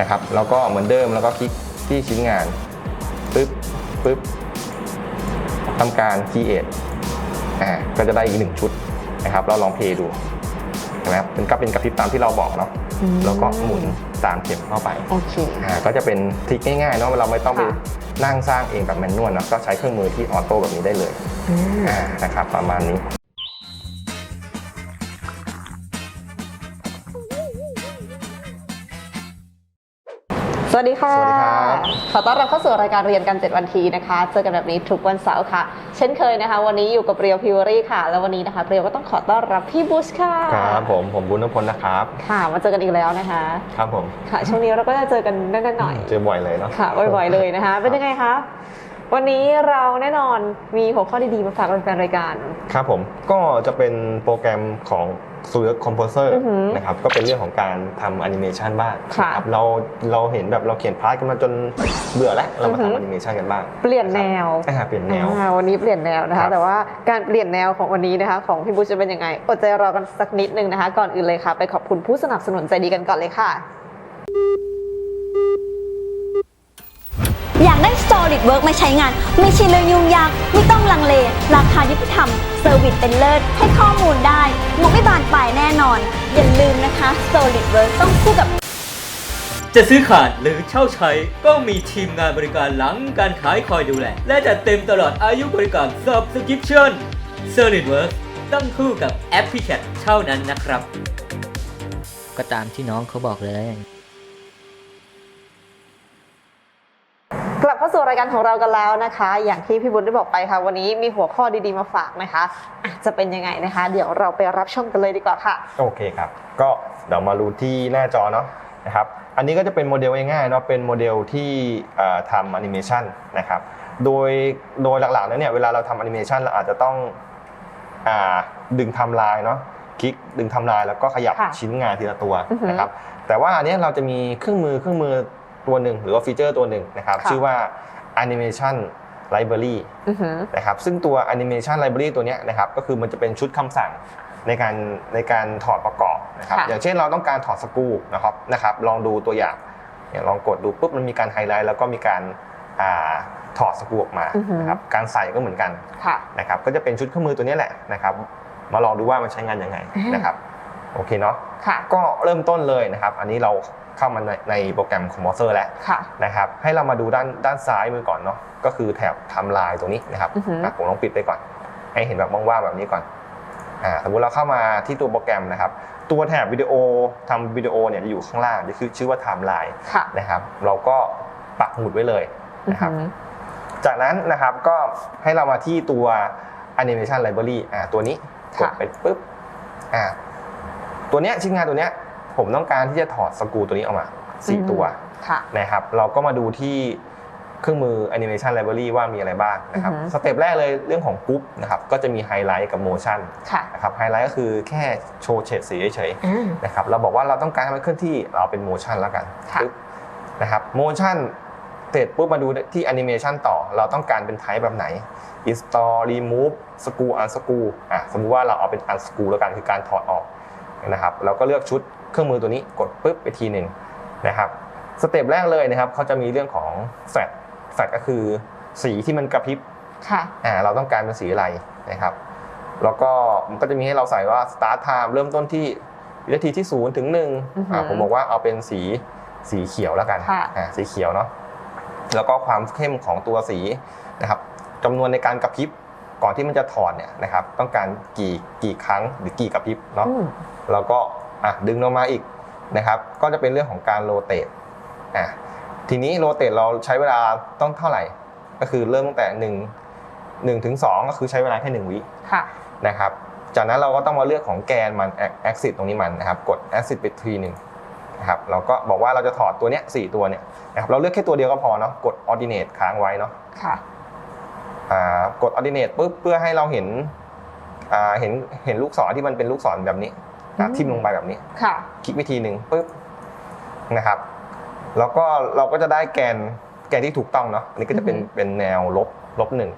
นะครับแล้วก็เหมือนเดิมแล้วก็คลิกที่ชิ้นงานปึ๊บปึ๊บทำการ create อ่าก็จะได้อีกหนึ่งชุดนะครับเราลองเพลย์ดูเห็นไหมครับเป็นก็เป็นกระพริบตามที่เราบอกเนาะอืมแล้วก็หมุนตามเข็มเข้าไปโอเคอ่าก็จะเป็นทริคง่ายๆเนาะเราไม่ต้องไปค่ะนั่งสร้างเองแบบแมนนวลเนาะก็ใช้เครื่องมือที่ออโต้แบบนี้ได้เลยอืมอ่านะครับประมาณนี้ วัสดีค่ะ สวัสดีครับ ขอต้อนรับเข้าสู่รายการเรียนกัน7วันทีนะคะ เจอกันแบบนี้ทุกวันเสาร์ค่ะ เช่นเคยนะคะ วันนี้อยู่กับเรียวพิวรี่ค่ะ แล้ววันนี้นะคะเรียวก็ต้องขอต้อนรับพี่บุชค่ะ ครับผม ผมบุญนพลนะครับ ค่ะ มาเจอกันอีกแล้วนะคะ ครับผม ค่ะ ช่วงนี้เราก็จะเจอกันนิดๆหน่อย เจอบ่อยเลยเนาะๆค่ะ บ่อยๆเลยนะคะ เป็นยังไงคะ วันนี้เราแน่นอนมีหัวข้อดีๆมาฝากแฟนๆรายการ ครับผมก็จะเป็นโปรแกรมของ s u i t Composer อือหือนะครับก็เป็นเรื่องของการทำแอนิเมชันบ้างค่ะนะครับเราเราเห็นแบบเราเขียนพาร์ทกันมาจนเบื่อแล้วเรามาอือหือทำแอนิเมชันกันบ้าง เปลี่ยนแนวอ่าเปลี่ยนแนวอ่าวันนี้เปลี่ยนแนวนะครัคะบแต่ว่าการเปลี่ยนแนวของวันนี้นะคะของพี่บุชจะเป็นยังไงอดใจรอกันสักนิดนึงนะคะ ก่อนอื่นเลยค่ะ ไปขอบคุณผู้สนับสนุนใจดีกันก่อนเลยค่ะ อยากได้ Solid Work มาใช้งาน ไม่ใช่เรื่องยุ่งยาก ไม่ต้องลังเล ราคายุติธรรม เซอร์วิสเป็นเลิศ ให้ข้อมูลได้งบไม่บานปลายแน่นอน อย่าลืมนะคะ Solid Work ต้องคู่กับ จะซื้อขาดหรือเช่าใช้ก็มีทีมงานบริการหลังการขายคอยดูแล และจัดเต็มตลอดอายุบริการ Subscription SolidWorks ต้องคู่กับแอปพลิเคชันเท่านั้นนะครับ ก็ตามที่น้องเขาบอกเลย กลับเข้าสู่รายการของเรากันแล้วนะคะ อย่างที่พี่บุญได้บอกไปค่ะ วันนี้มีหัวข้อดีๆมาฝากนะคะอะจะเป็นยังไงนะคะ เดี๋ยวเราไปรับชมกันเลยดีกว่าค่ะ โอเคครับ ก็เดี๋ยวมาดูที่หน้าจอเนาะนะครับ อันนี้ก็จะเป็นโมเดลง่ายๆเนาะ เป็นโมเดลที่เอ่อทำแอนิเมชันนะครับ โดยโดยหลักๆแล้วเนี่ยเวลาเราทำแอนิเมชันเราอาจจะต้องอ่าดึงไทำลายเนาะคลิกดึงไทำลายแล้วก็ขยับค่ะชิ้นงานทีละตัวอือหือนะครับ แต่ว่าอันเนี้ยเราจะมีเครื่องมือเครื่องมือ ตัวหนึ่งหรือว่าฟีเจอร์ตัวหนึ่งนะครับค่ะชื่อว่า Animation Library อือหือนะครับซึ่งตัว Animation Library ตัวเนี้ยนะครับก็คือมันจะเป็นชุดคำสั่งในการในการถอดประกอบนะครับค่ะอย่างเช่นเราต้องการถอดสกรูนะครับนะครับลองดูตัวอย่างเนี่ยลองกดดูปุ๊บมันมีการไฮไลท์แล้วก็มีการอ่าถอดสกรูออกมาอือหือนะครับการใส่ก็เหมือนกันค่ะนะครับก็จะเป็นชุดเครื่องมือตัวเนี้ยแหละนะครับมาลองดูว่ามันใช้งานยังไงอ่านนะครับโอเคเนาะค่ะก็เริ่มต้นเลยนะครับ อันนี้เรา เข้ามาในในโปรแกรม Composer แล้วค่ะนะครับให้เรามาดูด้านด้านซ้ายมือก่อนเนาะก็คือแถบไทำลายตรงนี้นะครับอือหืออะผมลองปิดไปก่อน ให้เห็นแบบว่างๆแบบนี้ก่อนอ่าสมมุติเราเข้ามาที่ตัวโปรแกรมนะครับ ตัวแถบวิดีโอทำวิดีโอเนี่ยจะอยู่ข้างล่างจะคือชื่อว่าไทม์ไลน์ค่ะนะครับ เราก็ปักหมุดไว้เลยอือนะครับหือจากนั้นนะครับก็ให้เรามาที่ตัว Animation Library อ่าตัวนี้กดค่ะไปปุ๊บอ่าตัวเนี้ยชิ้นงานตัวเนี้ย ผมต้องการที่จะถอดสกรูตัวนี้ออกมาสี่ตัวค่ะนะครับ เราก็มาดูที่เครื่องมือ Animation Library ว่ามีอะไรบ้างนะครับอือฮึสเต็ปแรกเลยเรื่องของกรุ๊ปนะครับก็จะมีไฮไลท์กับโมชั่นค่ะนะครับไฮไลท์ก็คือแค่โชว์เฉดสีเฉยอ่าๆนะครับเราบอกว่าเราต้องการให้มันเคลื่อนที่เราเอาเป็นโมชั่นแล้วกันค่ะปึ๊บนะครับโมชั่นเสร็จปุ๊บมาดูที่ Animation ต่อ เราต้องการเป็นไทป์แบบไหน install remove screw unscrew อะสมมุติว่าเราเอาเป็น unscrew แล้วกันคือการถอดออกนะครับเราก็เลือกชุด เครื่องมือตัวนี้กดปุ๊บไปทีหนึ่งนะครับสเต็ปแรกเลยนะครับเขาจะมีเรื่องของแฟลชแฟลชก็คือสีที่มันกระพริบค่ะอ่าเราต้องการเป็นสีอะไรนะครับ แล้วก็มันก็จะมีให้เราใส่ว่า start time เริ่มต้นที่วินาทีที่ศูนย์ถึงหนึ่งอือหืออ่อ่าผมบอกว่าเอาเป็นสีสีเขียวแล้วกันค่ะอ่าสีเขียวเนาะแล้วก็ความเข้มของตัวสีนะครับจำนวนในการกระพริบก่อนที่มันจะถอดเนี่ยนะครับ ต้องการกี่กี่ครั้งหรือกี่กระพริบเนาะอืมแล้วก็ อะดึงลงมาอีกนะครับก็จะเป็นเรื่องของการโรเตทอะทีนี้โรเตทเราใช้เวลาต้องเท่าไหร่ ก็คือเริ่มตั้งแต่1 1ถึง2ก็คือใช้เวลาแค่1วิค่ะนะครับจากนั้นเราก็ต้องมาเลือกของแกนมัน exit ตรงนี้มันนะครับกด exit ไปทีหนึ่งนะครับเราก็บอกว่าเราจะถอดตัวเนี้ยสี่ตัวเนี่ยนะครับเราเลือกแค่ตัวเดียวก็พอเนาะกด ordinate ค้างไว้เนาะค่ะอ่ากด ordinate ปุ๊บเพื่อให้เราเห็นอ่าเห็นเห็นลูกศรที่มันเป็นลูกศรแบบนี้ นะอืมทิ่มลงไปแบบนี้ค่ะคลิกวิธีหนึ่งปุ๊บนะครับ แล้วก็เราก็จะได้แกนแกนที่ถูกต้องเนาะอันนี้ก็จะเป็นอือฮึเป็นแนวลบลบหนึ่ง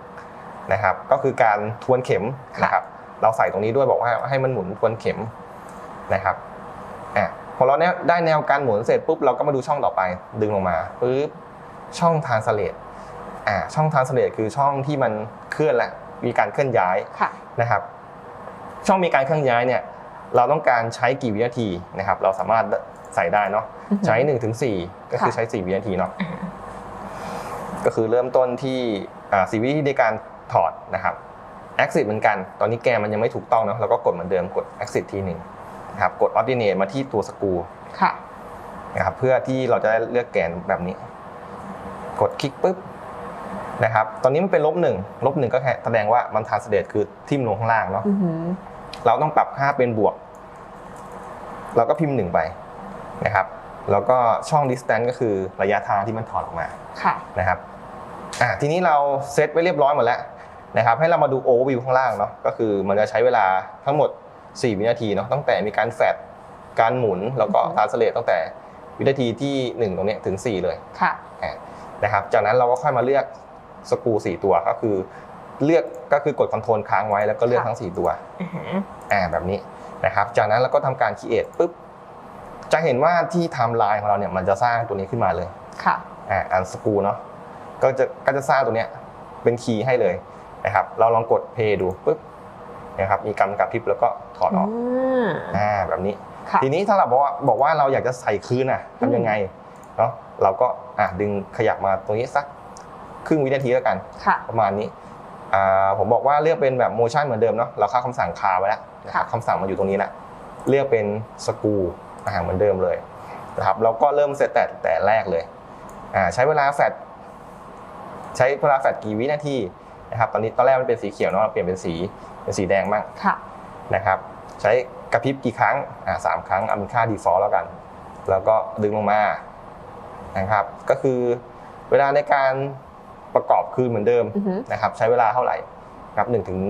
นะครับ ก็คือการทวนเข็มค่ะนะครับ เราใส่ตรงนี้ด้วยบอกว่าให้มันหมุนทวนเข็มนะครับอะพอเราเนี่ยได้แนวการหมุนเสร็จปุ๊บเราก็มาดูช่องต่อไป ดึงลงมาปุ๊บช่องทานสเลตอ่าช่องทานสเลตคือช่องที่มันเคลื่อนและมีการเคลื่อนย้ายค่ะนะครับ ช่องมีการเคลื่อนย้ายเนี่ย เราต้องการใช้กี่วินาทีนะครับ เราสามารถใส่ได้เนาะอือฮึใช้1นถึงสก็คือค่ะใช้ 4 วินาทีเนาะก็คือเริ่มต้นที่อ่าสี่วินาทีในการถอดนะครับ exit เหมือนกัน ตอนนี้แกนมันยังไม่ถูกต้องเนาะเราก็กดเหมือนเดิมกด exit ทีหนึ่งนะครับกด ordinate มาที่ตัวสกรูค่ะนะครับเพื่อที่เราจะได้เลือกแกนแบบนี้ กดคลิกปุ๊บนะครับ ตอนนี้มันเป็นลบหนึ่งลบหนึ่งก็แสดงว่ามันทานสเดตคือทิ่มลงข้างล่างเนาะอือหือ เราต้องปรับค่าเป็นบวก เราก็พิมพ์หนึ่งไปนะครับ แล้วก็ช่อง distance ก็คือระยะทางที่มันถอดออกมาค่ะนะครับอะทีนี้เราเซตไว้เรียบร้อยหมดแล้วนะครับ ให้เรามาดู overview ข้างล่างเนาะก็คือมันจะใช้เวลาทั้งหมด 4 วินาทีเนาะตั้งแต่มีการแฟดการหมุนแล้วก็อือฮึทานสเลตตั้งแต่วินาทีที่ 1 ตรงเนี้ยถึง 4 เลยค่ะอะนะครับจากนั้นเราก็ค่อยมาเลือกสกรู4ตัวก็คือ เลือกก็คือกดคอนโทรลค้างไว้แล้วก็เลือกค่ะทั้ง 4 ตัวอือหืออ่าแบบนี้นะครับ จากนั้นเราก็ทำการ create ปุ๊บจะเห็นว่าที่ไทม์ไลน์ของเราเนี่ยมันจะสร้างตัวนี้ขึ้นมาเลยค่ะอ่าอันสกูเนาะก็จะก็จะสร้างตัวเนี้ยเป็นคีย์ให้เลยนะครับ เราลองกด play ดูปุ๊บนะครับมีกำกับพริบแล้วก็ถอดออกอืมอ่าแบบนี้ค่ะทีนี้ถ้าเราบอกว่าบอกว่าเราอยากจะใส่คืนอะทำยังไงเนาะเราก็อะดึงขยับมาตรงนี้สักครึ่งวินาทีแล้วกันค่ะประมาณนี้อ่า ผมบอกว่าเลือกเป็นแบบโมชั่นเหมือนเดิมเนาะเราเข้าคำสั่งคาไว้แล้วนะครับค่ะคำสั่งมันอยู่ตรงนี้แหละเลือกเป็นสกรูอ่าเหมือนเดิมเลยนะครับแล้วก็เริ่มเซตแต่แต่แรกเลยอ่าใช้เวลาแฟดใช้เวลาแฟดกี่วินาทีนะครับตอนนี้ตอนแรกมันเป็นสีเขียวเนาะเราเปลี่ยนเป็นสีเป็นสีแดงบ้างค่ะนะครับใช้กระพริบกี่ครั้งอ่าสามครั้งเอาเป็นค่า default แล้วกัน แล้วก็ดึงลงมานะครับก็คือเวลาในการ ประกอบคืนเหมือนเดิมอือหือนะครับใช้เวลาเท่าไหร่ครับหนึ่งถึง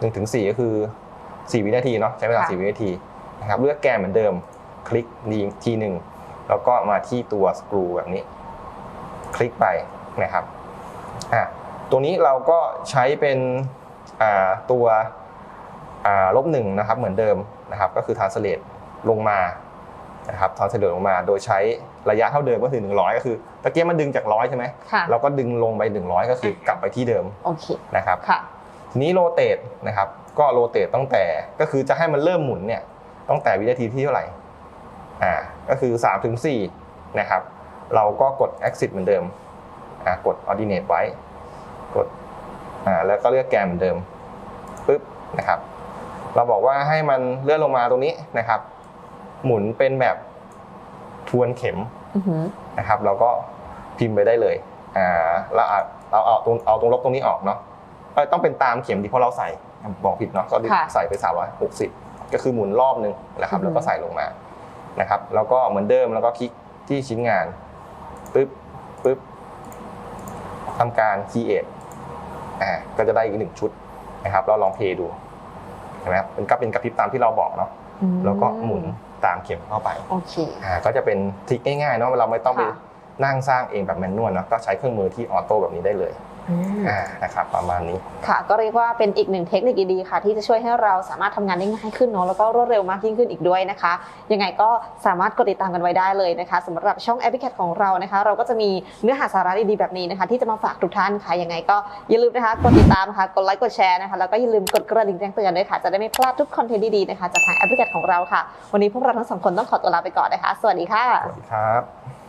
หนึ่งถึงสี่ก็คือสี่วินาทีเนาะใช้เวลาค่ะสี่วินาทีนะครับเลือกแกนเหมือนเดิม คลิกดีทีหนึ่งแล้วก็มาที่ตัวสกรูแบบนี้ คลิกไปนะครับอะตัวนี้เราก็ใช้เป็นอ่าตัวอ่าลบหนึ่งนะครับเหมือนเดิมนะครับ ก็คือ translate ลงมา นะครับ translate ลงมาโดยใช้ระยะเท่าเดิมก็คือ 100 ก็คือตะเกียบมันดึงจากร้อยใช่ไหมค่ะเราก็ดึงลงไป 100 ก็คือกลับไปที่เดิมโอเคนะครับค่ะทีนี้โรเต e นะครับก็โรเต e ตั้งแต่ก็คือจะให้มันเริ่มหมุนเนี่ยตั้งแต่วินาทีที่เท่าไหร่อ่าก็คือ3ถึง4นะครับเราก็กด exit เหมือนเดิมอ่ากด ordinate ไว้กดอ่าแล้วก็เลือกแกนเหมือนเดิมปึ๊บนะครับเราบอกว่าให้มันเลื่อนลงมาตรงนี้นะครับ หมุนเป็นแบบทวนเข็มอือหือนะครับ เราก็พิมพ์ไปได้เลยอ่าเราเอาเราเอาตรงเอาตรงลบตรงนี้ออกเนาะเอ้ยต้องเป็นตามเข็มที่เพราะเราใส่บอกผิดเนาะก็ค่ะใส่ไป 360 ก็คือหมุนรอบหนึ่งนะครับอือฮึแล้วก็ใส่ลงมานะครับ แล้วก็เหมือนเดิมแล้วก็คลิกที่ชิ้นงานปึ๊บปึ๊บทำการ create อ่าก็จะได้อีกหนึ่งชุดนะครับ เราลองเพลย์ดูเห็นไหมครับเป็นก็เป็นกระพริบตามที่เราบอกเนาะอืมแล้วก็หมุน ตามเข็มเข้าไปโอเคอ่าก็จะเป็นทริคง่ายๆเนาะเราไม่ต้องไปค่ะนั่งสร้างเองแบบแมนนวลเนาะก็ใช้เครื่องมือที่ออโต้แบบนี้ได้เลย อืมอ่านะครับประมาณนี้ ค่ะ ก็เรียกว่าเป็นอีกหนึ่งเทคนิคดีๆค่ะ ที่จะช่วยให้เราสามารถทำงานได้ง่ายขึ้นเนาะแล้วก็รวดเร็วมากยิ่งขึ้นอีกด้วยนะคะ ยังไงก็สามารถกดติดตามกันไว้ได้เลยนะคะสำหรับช่องแอปพลิเคชันของเรานะคะ เราก็จะมีเนื้อหาสาระดีๆแบบนี้นะคะ ที่จะมาฝากทุกท่านค่ะยังไงก็อย่าลืมนะคะกดติดตามค่ะกดไลค์กดแชร์นะคะแล้วก็อย่าลืมกดกระดิ่งแจ้งเตือนด้วยค่ะจะได้ไม่พลาดทุกคอนเทนต์ดีๆนะคะจากทางแอปพลิเคชันของเราค่ะ วันนี้พวกเราทั้งสองคนต้องขอตัวลาไปก่อนนะคะ สวัสดีค่ะสวัสดีครับ